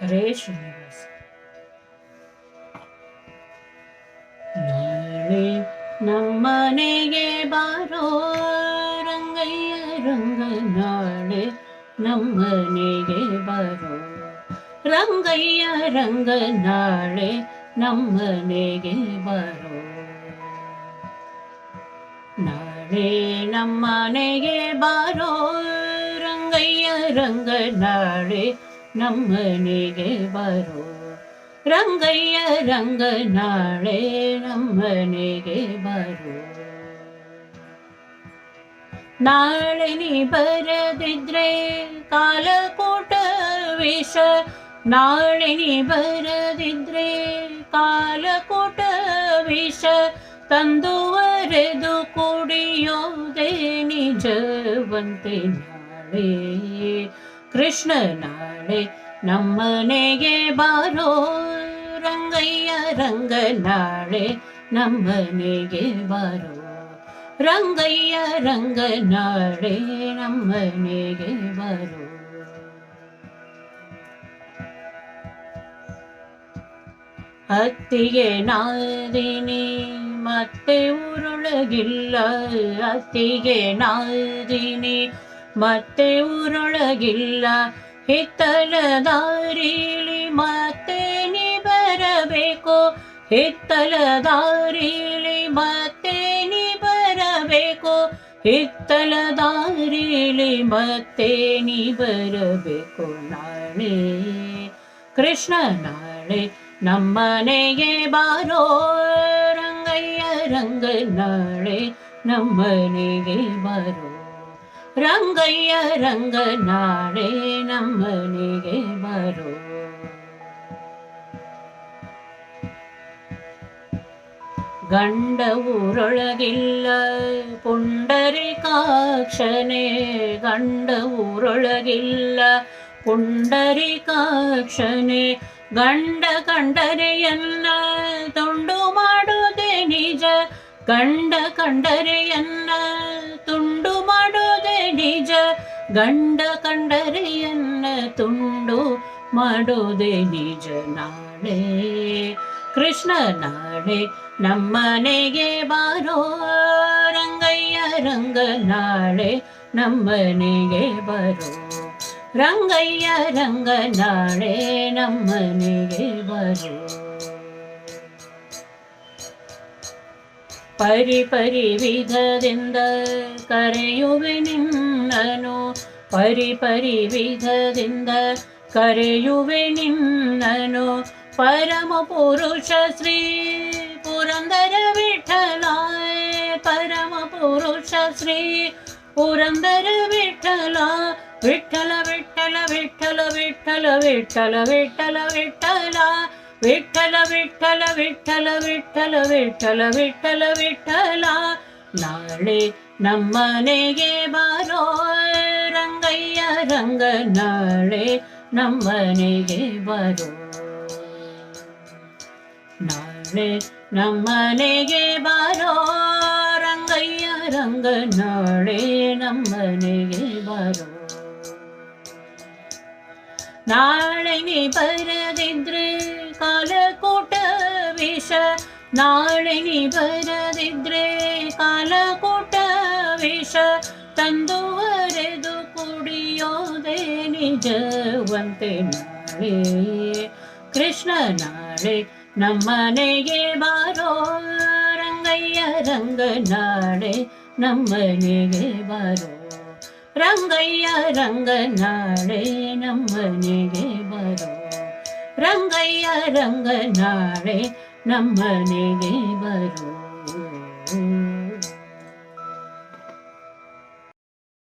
ಹರೇ ಶ್ರೀನಿವಾಸ ನಾಳೆ ನಮ್ಮನೆಗೆ ಬಾರೋ ರಂಗಯ್ಯ, ರಂಗ ನಾಳೆ ನಮ್ಮನೆಗೆ ಬಾರೋ ರಂಗಯ್ಯ, ರಂಗ ನಾಳೆ ನಮ್ಮನೆಗೆ ಬಾರೋ ನಾಳೆ ನಮ್ಮನೆಗೆ ಬಾರೋ ರಂಗಯ್ಯ, ರಂಗ ನಾಳೆ ನಮ್ಮನೆಗೆ ಬಾರೋ ರಂಗಯ್ಯ ರಂಗ ನಾಳೆ ನಮ್ಮನೆಗೆ ಬಾರೋ ನಾಳೆ ನೀ ಬರದಿದ್ರೆ ಕಾಲಕೂಟ ವಿಷ ನಾಳೆ ನೀ ಬರದಿದ್ರೆ ಕಾಲಕೂಟ ವಿಷ ತಂದುವರೆದು ಕುಡಿಯೋದೆ ನಿಜವಂತೆ ನಾಳೆ ಕೃಷ್ಣ ನಾಳೆ ನಮ್ಮನೆಗೆ ಬಾರೋ ರಂಗಯ್ಯ ರಂಗ ನಾಳೆ ನಮ್ಮನೆಗೆ ಬಾರೋ ರಂಗಯ್ಯ ರಂಗ ನಾಳೆ ನಮ್ಮನೆಗೆ ಬಾರೋ. ಅತ್ತಿಗೆ ನಾದಿನಿ ಮತ್ತೆ ಊರೊಳಗಿಲ್ಲ. ಅತ್ತಿಗೆ ನಾದಿನಿ ಮತ್ತೆ ಊರೊಳಗಿಲ್ಲ. ಹಿತ್ತಲ ದಾರಿಲಿ ಮತ್ತೆ ನೀ ಬರಬೇಕು. ಹಿತ್ತಲ ದಾರಿಲಿ ಮತ್ತೆ ನೀ ಬರಬೇಕು. ಹಿತ್ತಲ ದಾರಿಲಿ ಮತ್ತೆ ನೀ ಬರಬೇಕು ನಾಳೆ. ಕೃಷ್ಣ ನಾಳೆ ನಮ್ಮನೆಗೆ ಬಾರೋ ರಂಗಯ್ಯ ರಂಗ ನಾಳೆ ನಮ್ಮನೆಗೆ ಬಾರೋ. ರಂಗಯ್ಯ ರಂಗ ನಾಳೆ ನಮ್ಮನೆಗೆ ಬಾರೋ ಗಂಡ ಊರೊಳಗಿಲ್ಲ ಪುಂಡರಿಕಾಕ್ಷನೆ ಗಂಡ ಊರೊಳಗಿಲ್ಲ ಪುಂಡರಿಕಾಕ್ಷನೆ ಗಂಡ ಕಂಡರೆಯನ್ನ ತುಂಡು ಮಾಡುವುದೇ ನಿಜ ಗಂಡ ಕಂಡರೆಯನ್ನ ತುಂಡು ಮಾಡುವುದೇ ನಿಜ, ಗಂಡ ಕಂಡರಿಯನ್ನ ತುಂಡು ಮಾಡೋದೇ ನಿಜ ನಾಳೆ. ಕೃಷ್ಣ ನಾಳೆ ನಮ್ಮನೆಗೆ ಬಾರೋ, ರಂಗಯ್ಯ ರಂಗ ನಾಳೆ ನಮ್ಮನೆಗೆ ಬರೋ. ರಂಗಯ್ಯ ರಂಗ ನಾಳೆ ನಮ್ಮನೆಗೆ ಬರೋ. പരിപരിവിധതെന്ത് കരയുവെനിന്നനു? പരിപരിവിധതെന്ത് കരയുവെനിന്നനു? പരമപുരുഷ ശ്രീ പുരന്തര വിഠലായ പരമപുരുഷ ശ്രീ പുരന്തര വിഠല വിട്ടല വിട്ടല വിട്ടല വിട്ടല വിട്ടല വിട്ടല വിട്ടല விட்டல விட்டல விட்டல விட்டல விட்டಲ விட்டಲ விಟ್ಟಲ ನಾಳೆ ನಮ್ಮನೆಗೆ ಬಾರೋ ರಂಗಯ್ಯ ರಂಗ ನಾಳೆ ನಮ್ಮನೆಗೆ ಬರೋ ನಾಳೆ ನಮ್ಮನೆಗೆ ಬಾರೋ ರಂಗಯ್ಯ ರಂಗ ನಾಳೆ ನಮ್ಮನೆಗೆ ಬರೋ ನಾಳೆ ನೀ ಬರದಿದ್ರೆ ಕಾಲಕೂಟ ವಿಷ ನಾಳೆ ನೀ ಬರದಿದ್ರೆ ಕಾಲಕೂಟ ವಿಷ ತಂದುವರೆದು ಕುಡಿಯೋದೇ ನಿಜವಂತೆ ನಾಳೆ ಕೃಷ್ಣ ನಾಳೆ ನಮ್ಮನೆಗೆ ಬಾರೋ ರಂಗಯ್ಯ ರಂಗ ನಾಳೆ ನಮ್ಮನೆಗೆ ಬಾರೋ ರಂಗಯ್ಯ ರಂಗ ನಾಳೆ ನಮ್ಮನೆಗೆ ಬರೋ ರಂಗಯ್ಯ ರಂಗನಾಳೆ ನಮ್ಮ ನೆಗೆ ಬರೋ